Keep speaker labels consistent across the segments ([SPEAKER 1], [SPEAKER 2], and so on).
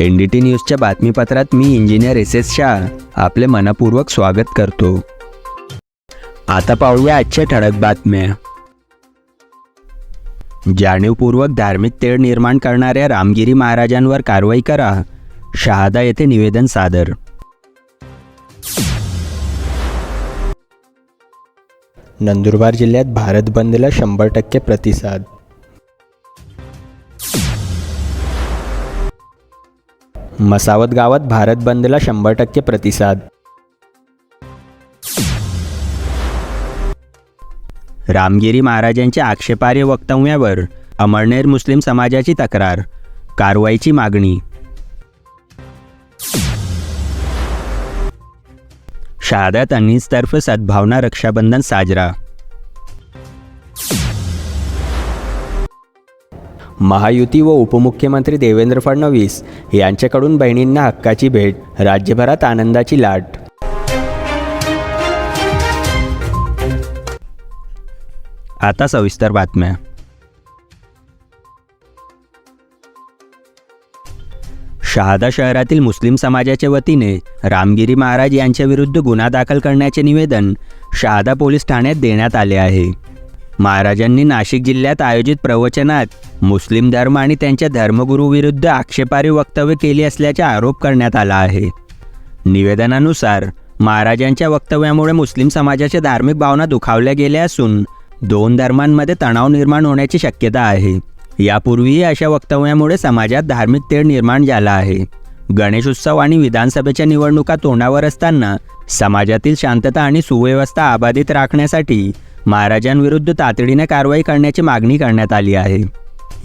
[SPEAKER 1] N D T न्यूजच्या बातमीपत्रात मी इंजिनियर एस एस शाह आपले मनपूर्वक स्वागत करतो. आता पाहूया आजच्या ठळक बातम्या. जाणीवपूर्वक धार्मिक तेढ निर्माण करणाऱ्या रामगिरी महाराजांवर कारवाई करा शहादा येथे निवेदन सादर. नंदुरबार जिल्ह्यात भारत बंदला शंभर टक्के प्रतिसाद. मसावत गावात भारत बंदला शंभर टक्के प्रतिसाद. रामगिरी महाराजांच्या आक्षेपार्ह वक्तव्यावर अमळनेर मुस्लिम समाजाची तक्रार कारवाईची मागणी. शहादात अनीसतर्फे सद्भावना रक्षाबंधन साजरा. महायुती व उपमुख्यमंत्री देवेंद्र फडणवीस यांच्याकडून बहिणींना हक्काची भेट राज्यभरात आनंदाची लाट. आता सविस्तर बातम्या. शहादा शहरातील मुस्लिम समाजाच्या वतीने रामगिरी महाराज यांच्याविरुद्ध गुन्हा दाखल करण्याचे निवेदन शहादा पोलीस ठाण्यात देण्यात आले आहे. महाराजांनी नाशिक जिल्ह्यात आयोजित प्रवचनात मुस्लिम धर्म आणि त्यांच्या धर्मगुरूविरुद्ध आक्षेपार्ह वक्तव्य केली असल्याचा आरोप करण्यात आला आहे. निवेदनानुसार महाराजांच्या वक्तव्यामुळे मुस्लिम समाजाच्या धार्मिक भावना दुखावल्या गेल्या असून दोन धर्मांमध्ये तणाव निर्माण होण्याची शक्यता आहे. यापूर्वीही अशा वक्तव्यामुळे समाजात धार्मिक तेढ निर्माण झाला आहे. गणेशोत्सव आणि विधानसभेच्या निवडणुका तोंडावर असताना समाजातील शांतता आणि सुव्यवस्था अबाधित राखण्यासाठी महाराजांविरुद्ध तातडीने कारवाई करण्याची मागणी करण्यात आली आहे.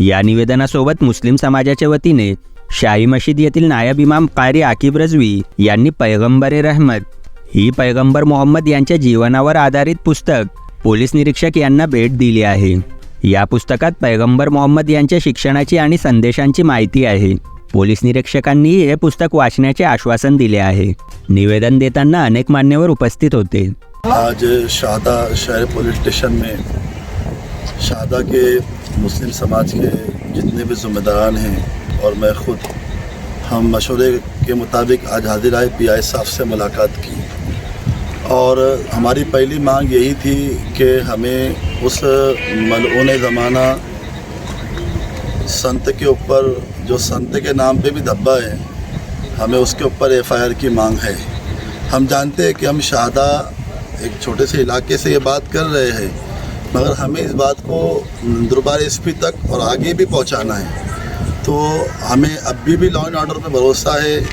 [SPEAKER 1] या निवेदनासोबत मुस्लिम समाजाच्या वतीने शाही मशीद येथील नायब इमाम कारी आकिब रजवी यांनी पैगंबर रहमत ही पैगंबर मोहम्मद यांच्या जीवनावर आधारित पुस्तक पोलीस निरीक्षक यांना भेट दिली आहे. या पुस्तकात पैगंबर मोहम्मद यांच्या शिक्षणाची आणि संदेशांची माहिती आहे. पोलीस निरीक्षकांनी हे पुस्तक वाचण्याचे आश्वासन दिले आहे. निवेदन देताना अनेक मान्यवर उपस्थित होते.
[SPEAKER 2] आज शादा शहर पुलिस स्टेशन में शादा के मुस्लिम समाज के जितने भी ज़िम्मेदारान हैं और मैं खुद हम मशवरे के मुताबिक आज हाजिर आए पी आई साहब से मुलाकात की और हमारी पहली मांग यही थी कि हमें उस मलून ज़माना संत के ऊपर जो संत के नाम पे भी धब्बा है हमें उसके ऊपर एफ आई आर की मांग है हम जानते हैं कि हम शादा एक छोटे से इलाके से ये बात कर रहे हैं मगर हमें इस बात को नंदुरबार एस तक और आगे भी पहुंचाना है तो हमें अभी भी लॉ एंड ऑर्डर पे भरोसा है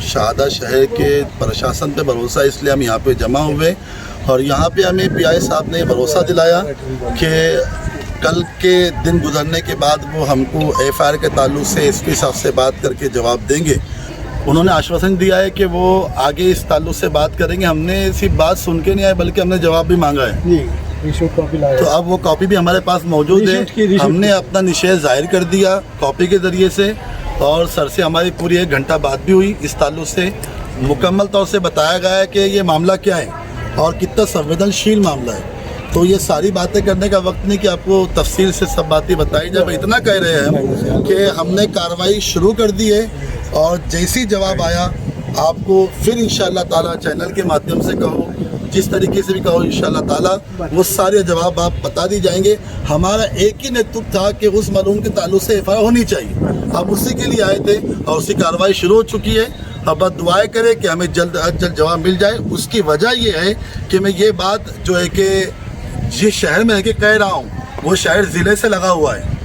[SPEAKER 2] शादा शहर के प्रशासन पे भरोसा है इसलिए हम यहाँ पे जमा हुए और यहाँ पे हमें पीआई साहब ने भरोसा दिलाया कि कल के दिन गुजरने के बाद वो हमको एफ के ताल्लुक से एस साहब से बात करके जवाब देंगे उन्होंने आश्वासन दिया है कि वो आगे इस ताल्लुक से बात करेंगे हमने सिर्फ बात सुन के नहीं आए बल्कि हमने जवाब भी मांगा है
[SPEAKER 3] जी रिशोट कॉपी लाया
[SPEAKER 2] तो अब वो कॉपी भी हमारे पास मौजूद
[SPEAKER 3] रिसीप्ट की-
[SPEAKER 2] है
[SPEAKER 3] रिसीप्ट
[SPEAKER 2] हमने अपना निषेध जाहिर कर दिया कॉपी के ज़रिए से और सर से हमारी पूरी एक घंटा बात भी हुई इस ताल्लुक से मुकम्मल तौर से बताया गया है कि ये मामला क्या है और कितना संवेदनशील मामला है तो ये सारी बातें करने का वक्त नहीं कि आपको तफसील से सब बातें बताई जाए इतना कह रहे हैं हम कि हमने कार्रवाई शुरू कर दी है और जैसी जवाब आया आपको फिर इंशाल्लाह ताला चैनल के माध्यम से कहो जिस तरीके से भी कहो इंशाल्लाह ताला वो सारे जवाब आप बता दी जाएंगे हमारा एक ही नेतृत्व था कि उस मलूम के ताल्लुक से एफ होनी चाहिए हम उसी के लिए आए थे और उसकी कार्रवाई शुरू हो चुकी है अब बस दुआएं करें कि हमें जल्द अज जल्द जवाब मिल जाए उसकी वजह ये है कि मैं ये बात जो है कि जिस शहर में है कि कह रहा हूँ वो शहर ज़िले से लगा हुआ है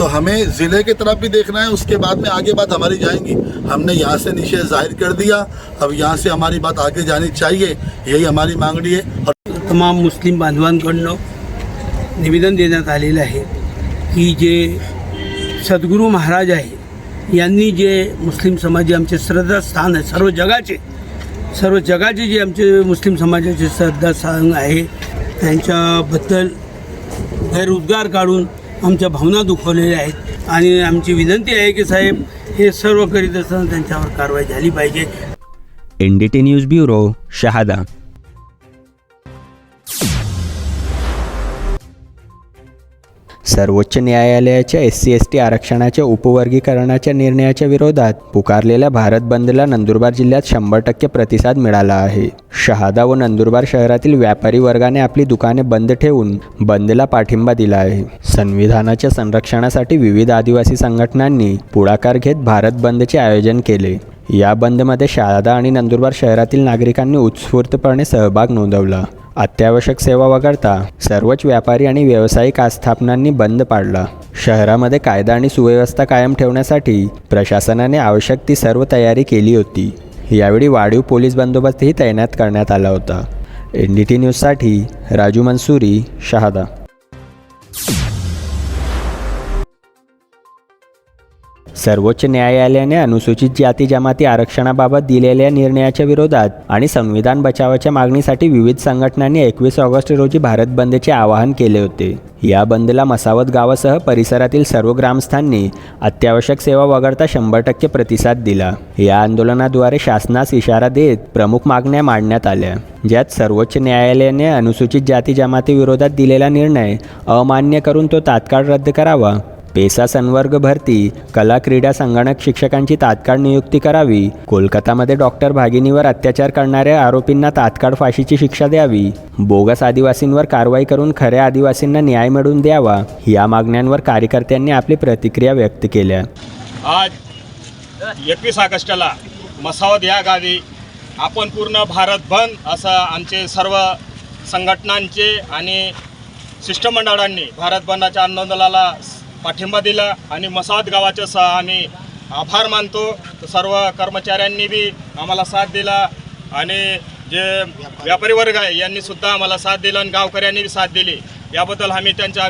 [SPEAKER 2] तो हमें ज़िले की तरफ भी देखना है उसके बाद में आगे बात हमारी जाएंगी। हमने यहाँ से निषेध जाहिर कर दिया अब यहाँ से हमारी बात आगे जानी चाहिए यही हमारी मांगनी है। और
[SPEAKER 3] तमाम मुस्लिम बांधवांकडनं निवेदन देण्यात आलेलं आहे की जे सद्गुरू महाराज आहे यांनी जे मुस्लिम समाज आमचे श्रद्धास्थान आहे सर्व जगाचे सर्व जगाचे जे आमचे मुस्लिम समाजाचे श्रद्धास्थान आहे त्यांच्याबद्दल गैरउद्गार काढून आमच्या भावना दुखवलेल्या आहेत. आणि आमची विनंती आहे की साहेब हे सर्व करीत असताना त्यांच्यावर कारवाई झाली पाहिजे.
[SPEAKER 1] N D T news bureau Shahada. सर्वोच्च न्यायालयाच्या एस सी एस टी आरक्षणाच्या उपवर्गीकरणाच्या निर्णयाच्या विरोधात पुकारलेल्या भारत बंदला नंदुरबार जिल्ह्यात शंभर टक्के प्रतिसाद मिळाला आहे. शहादा व नंदुरबार शहरातील व्यापारी वर्गाने आपली दुकाने बंद ठेवून बंदला पाठिंबा दिला आहे. संविधानाच्या संरक्षणासाठी विविध आदिवासी संघटनांनी पुढाकार घेत भारत बंदचे आयोजन केले. या बंदमध्ये शहादा आणि नंदुरबार शहरातील नागरिकांनी उत्स्फूर्तपणे सहभाग नोंदवला. अत्यावश्यक सेवा वगळता सर्वच व्यापारी आणि व्यावसायिक आस्थापनांनी बंद पाडला. शहरामध्ये कायदा आणि सुव्यवस्था कायम ठेवण्यासाठी प्रशासनाने आवश्यक ती सर्व तयारी केली होती. यावेळी वाढीव पोलीस बंदोबस्तही तैनात करण्यात आला होता. एन डी टी न्यूजसाठी राजू मनसुरी शहादा. सर्वोच्च न्यायालयाने अनुसूचित जाती जमाती आरक्षणाबाबत दिलेल्या निर्णयाच्या विरोधात आणि संविधान बचावाच्या मागणीसाठी विविध संघटनांनी एकवीस ऑगस्ट रोजी भारत बंदचे आवाहन केले होते. या बंदला मसावत गावासह परिसरातील सर्व ग्रामस्थांनी अत्यावश्यक सेवा वगळता शंभर टक्के प्रतिसाद दिला. या आंदोलनाद्वारे शासनास इशारा देत प्रमुख मागण्या मांडण्यात आल्या. ज्यात सर्वोच्च न्यायालयाने अनुसूचित जाती जमाती विरोधात दिलेला निर्णय अमान्य करून तो तात्काळ रद्द करावा. पेसा संवर्ग भरती कला क्रीडा संगणक शिक्षकांची तात्काळ नियुक्ती करावी कोलकातामध्ये डॉक्टर भागिनीवर अत्याचार करणाऱ्या आरोपींना तात्काळ फाशीची शिक्षा द्यावी बोगस आदिवासींवर कारवाई करून खऱ्या आदिवासींना न्याय मिळवून द्यावा या मागण्यांवर कार्यकर्त्यांनी आपली प्रतिक्रिया व्यक्त केल्या.
[SPEAKER 4] आज एकवीस ऑगस्टला मसावद या गावी आपण पूर्ण भारत बंद असं आमचे सर्व संघटनांचे आणि शिष्टमंडळांनी भारत बंदाच्या आंदोलनाला पाठिंबा दिला आणि मसाद गावाचे स आम्ही आभार मानतो. सर्व कर्मचाऱ्यांनी बी आम्हाला साथ दिला आणि जे व्यापारी वर्ग आहे यांनी सुद्धा आम्हाला साथ दिला आणि गावकऱ्यांनी बी साथ दिली. याबद्दल आम्ही त्यांच्या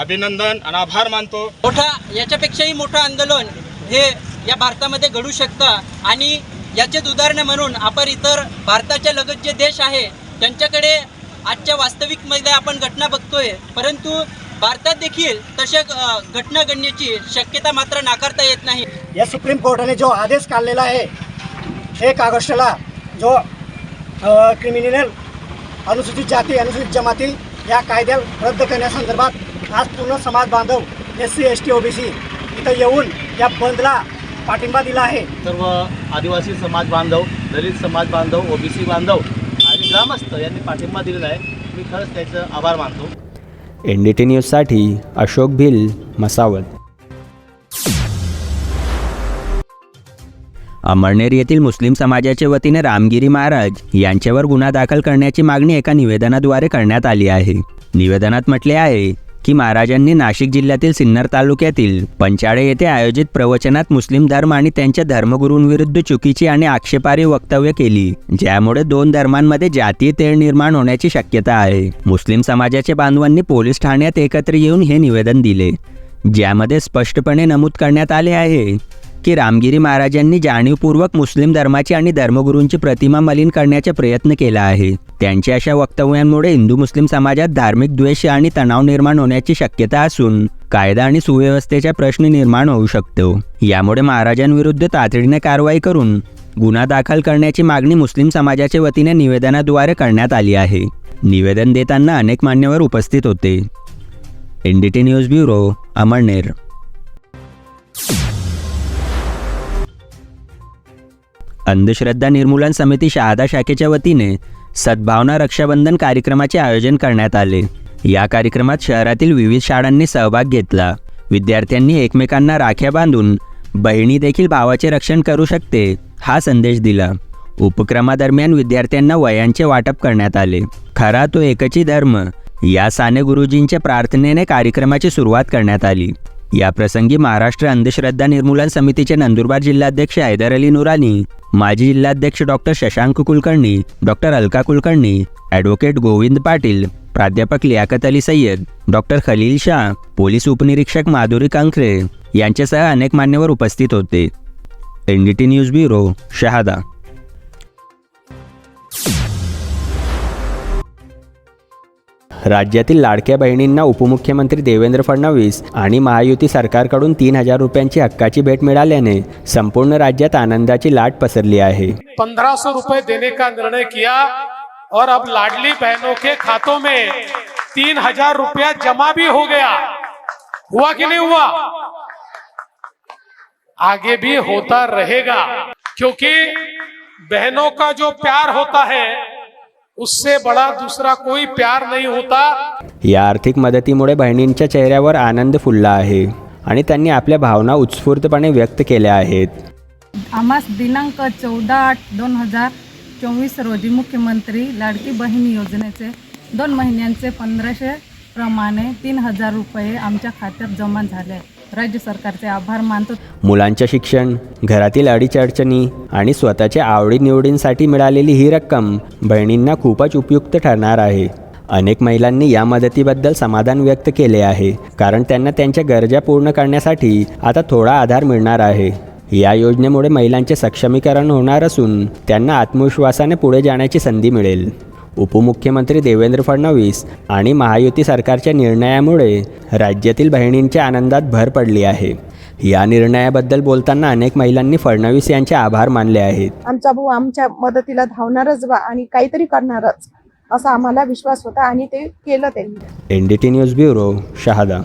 [SPEAKER 4] अभिनंदन आणि आभार मानतो.
[SPEAKER 5] मोठा याच्यापेक्षाही मोठं आंदोलन हे या भारतामध्ये घडू शकतं आणि याचेच उदाहरण म्हणून आपण इतर भारताच्या लगत जे देश आहे त्यांच्याकडे आजच्या वास्तविकमध्ये आपण घटना बघतोय. परंतु भारतात देखील तशा घटना घडण्याची शक्यता मात्र नाकारता येत नाही.
[SPEAKER 6] या सुप्रीम कोर्टाने जो आदेश काढलेला आहे एक ऑगस्टला जो क्रिमिनल अनुसूचित जाती अनुसूचित जमाती या कायद्या रद्द करण्यासंदर्भात आज पूर्ण समाज बांधव S C S T O B C इथं येऊन या बंदला पाठिंबा दिला आहे.
[SPEAKER 7] सर्व आदिवासी समाज बांधव दलित समाज बांधव ओबीसी बांधव आणि ग्रामस्थ यांनी पाठिंबा दिलेला आहे. मी खरंच त्याचं आभार मानतो.
[SPEAKER 1] एन डी टी न्यूजसाठी अशोक भिल मसावत. अमळनेर येथील मुस्लिम समाजाच्या वतीने रामगिरी महाराज यांच्यावर गुन्हा दाखल करण्याची मागणी एका निवेदनाद्वारे करण्यात आली आहे. निवेदनात म्हटले आहे की महाराजांनी नाशिक जिल्ह्यातील सिन्नर तालुक्यातील पंचाळे येथे आयोजित प्रवचनात मुस्लिम धर्म आणि त्यांच्या धर्मगुरूंविरुद्ध चुकीची आणि आक्षेपारी वक्तव्य केली ज्यामुळे दोन धर्मांमध्ये जातीय तेळ निर्माण होण्याची शक्यता आहे. मुस्लिम समाजाच्या बांधवांनी पोलीस ठाण्यात एकत्र येऊन हे निवेदन दिले ज्यामध्ये स्पष्टपणे नमूद करण्यात आले आहे. की रामगिरी महाराजांनी जाणीवपूर्वक मुस्लिम धर्माची आणि धर्मगुरूंची प्रतिमा मलिन करण्याचा प्रयत्न केला आहे. त्यांच्या अशा वक्तव्यांमुळे हिंदू मुस्लिम समाजात धार्मिक द्वेष आणि तणाव निर्माण होण्याची शक्यता असून कायदा आणि सुव्यवस्थेचा प्रश्न निर्माण होऊ शकतो. यामुळे महाराजांविरुद्ध तातडीने कारवाई करून गुन्हा दाखल करण्याची मागणी मुस्लिम समाजाच्या वतीने निवेदनाद्वारे करण्यात आली आहे. निवेदन देताना अनेक मान्यवर उपस्थित होते. N D T news bureau Amalner. अंधश्रद्धा निर्मूलन समिती शहादा शाखेच्या वतीने सद्भावना रक्षाबंधन कार्यक्रमाचे आयोजन करण्यात आले. या कार्यक्रमात शहरातील विविध शाळांनी सहभाग घेतला. विद्यार्थ्यांनी एकमेकांना राख्या बांधून बहिणी देखील भावाचे रक्षण करू शकते हा संदेश दिला. उपक्रमादरम्यान विद्यार्थ्यांना वयांचे वाटप करण्यात आले. खरा तो एकची धर्म या साने गुरुजींच्या प्रार्थनेने कार्यक्रमाची सुरुवात करण्यात आली. या प्रसंगी महाराष्ट्र अंधश्रद्धा निर्मूलन समितीचे नंदुरबार जिल्हाध्यक्ष हैदर अली नुरानी माजी जिल्हाध्यक्ष doctor Shashank Kulkarni doctor Alka Kulkarni advocate Govind Patil प्राध्यापक लियाकत अली सय्यद डॉक्टर खलील शाह पोलीस उपनिरीक्षक माधुरी कांखरे यांच्यासह अनेक मान्यवर उपस्थित होते. N D T news bureau Shahada. राज्यातील लाडक्या बहिणींना उपमुख्यमंत्री देवेंद्र फडणवीस आणि महायुती सरकारकडून तीन हजार रुपयांची हक्काची भेट मिळाल्याने संपूर्ण राज्यात आनंदाची लाट पसरली आहे.
[SPEAKER 8] पंद्रह सौ रुपए देने का निर्णय किया? और अब लाडली बहनों के खातों में तीन हजार रुपया जमा भी हो गया। हुआ कि नहीं हुआ? आगे भी होता रहेगा क्योंकि बहनों का जो प्यार होता है उससे बड़ा दूसरा कोई प्यार नहीं होता।
[SPEAKER 1] या आर्थिक मदतीमुळे बहिणींच्या चेहऱ्यावर आनंद फुलला आहे आणि त्यांनी आपल्या भावना उत्स्फूर्तपणे व्यक्त केल्या आहेत.
[SPEAKER 9] आम्हास दिनांक चौदा आठ दोन हजार चोवीस रोजी मुख्यमंत्री लाडकी बहीण योजनेचे दोन महिन्यांचे पंधराशे प्रमाणे तीन हजार रुपये आमच्या खात्यात जमा झाले. राज्य सरकारचे आभार मानतो.
[SPEAKER 1] मुलांचे शिक्षण घरातील अडीचअडचणी आणि स्वतःच्या आवडीनिवडींसाठी मिळालेली ही रक्कम बहिणींना खूपच उपयुक्त ठरणार आहे. अनेक महिलांनी या मदतीबद्दल समाधान व्यक्त केले आहे कारण त्यांना त्यांच्या गरजा पूर्ण करण्यासाठी आता थोडा आधार मिळणार आहे. या योजनेमुळे महिलांचे सक्षमीकरण होणार असून त्यांना आत्मविश्वासाने पुढे जाण्याची संधी मिळेल. उपमुख्यमंत्री देवेंद्र फडणवीस आणि महायुती सरकारच्या निर्णयामुळे राज्यातील बहिणींच्या आनंदात भर पडली आहे. या निर्णयाबद्दल बोलताना अनेक महिलांनी फडणवीस यांचे आभार मानले आहेत.
[SPEAKER 10] आमचा भाऊ आमच्या मदतीला धावणारच बा आणि काहीतरी करणारच असा आम्हाला विश्वास होता आणि ते केलं त्यांनी.
[SPEAKER 1] N D T news bureau Shahada.